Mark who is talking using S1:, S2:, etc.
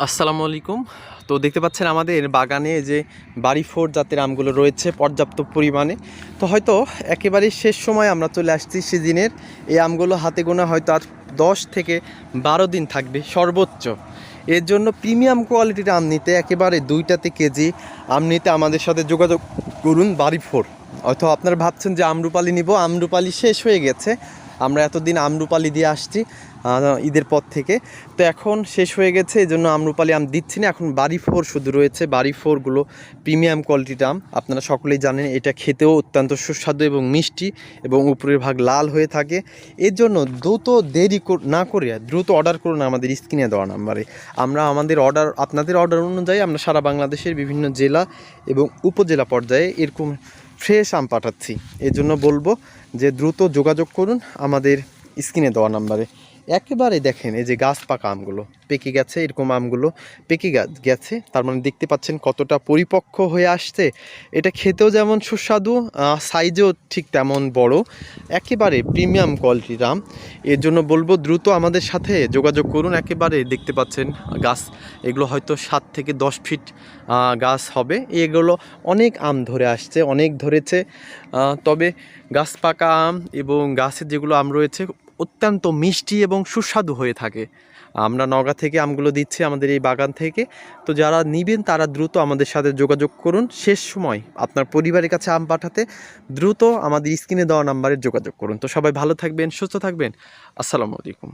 S1: আসসালামু আলাইকুম। তো দেখতে পাচ্ছেন আমাদের বাগানে যে বাড়ি ফোর জাতের আমগুলো রয়েছে পর্যাপ্ত পরিমাণে। তো হয়তো একেবারে শেষ সময় আমরা চলে আসছি সিজনের। এই আমগুলো হাতে গোনা হয়তো আর দশ থেকে বারো দিন থাকবে সর্বোচ্চ। এর জন্য প্রিমিয়াম কোয়ালিটির আম নিতে একেবারে দুইটাতে কেজি আম নিতে আমাদের সাথে যোগাযোগ করুন বাড়ি ফোর। হয়তো আপনারা ভাবছেন যে আমরুপালি নিব, আমরুপালি শেষ হয়ে গেছে। আমরা এতদিন আমরুপালি দিয়ে আসছি ঈদের পর থেকে। তো এখন শেষ হয়ে গেছে এই জন্য আমরুপালি আম দিচ্ছি না। এখন বাড়ি ফোর শুধু রয়েছে বাড়ি ফোরগুলো প্রিমিয়াম কোয়ালিটির আম। আপনারা সকলেই জানেন, এটা খেতেও অত্যন্ত সুস্বাদু এবং মিষ্টি এবং উপরের ভাগ লাল হয়ে থাকে। এর জন্য দ্রুত দেরি না করে, দ্রুত অর্ডার করুন আমাদের স্ক্রিনে দেওয়া নাম্বারে। আমরা আমাদের অর্ডার, আপনাদের অর্ডার অনুযায়ী আমরা সারা বাংলাদেশের বিভিন্ন জেলা এবং উপজেলা পর্যায়ে এরকম ফ্রেশ আম পাঠাচ্ছি। এর জন্য বলব যে দ্রুত যোগাযোগ করুন আমাদের স্ক্রিনে দেওয়া নাম্বারে। একেবারে দেখেন, এই যে গাছ পাকা আমগুলো, পেকে গেছে এরকম আমগুলো, পেকে গেছে, তার মানে দেখতে পাচ্ছেন কতটা পরিপক্ক হয়ে আসছে। এটা খেতেও যেমন সুস্বাদু সাইজেও ঠিক তেমন বড়, একেবারে প্রিমিয়াম কোয়ালিটির আম এর জন্য বলব দ্রুত আমাদের সাথে যোগাযোগ করুন, একেবারে দেখতে পাচ্ছেন গাছ, এগুলো হয়তো সাত থেকে দশ ফিট গাছ হবে। এগুলো অনেক আম ধরে আসছে, অনেক ধরেছে তবে গাছ পাকা আম এবং গাছের যেগুলো আম রয়েছে অত্যন্ত মিষ্টি এবং সুস্বাদু হয়ে থাকে। আমরা নগা থেকে আমগুলো দিচ্ছি আমাদের এই বাগান থেকে। তো যারা নিবেন, তারা দ্রুত আমাদের সাথে যোগাযোগ করুন। শেষ সময় আপনার পরিবারের কাছে আম পাঠাতে দ্রুত আমাদের স্ক্রিনে দেওয়া নাম্বারে যোগাযোগ করুন। তো সবাই ভালো থাকবেন, সুস্থ থাকবেন। আসসালামু আলাইকুম।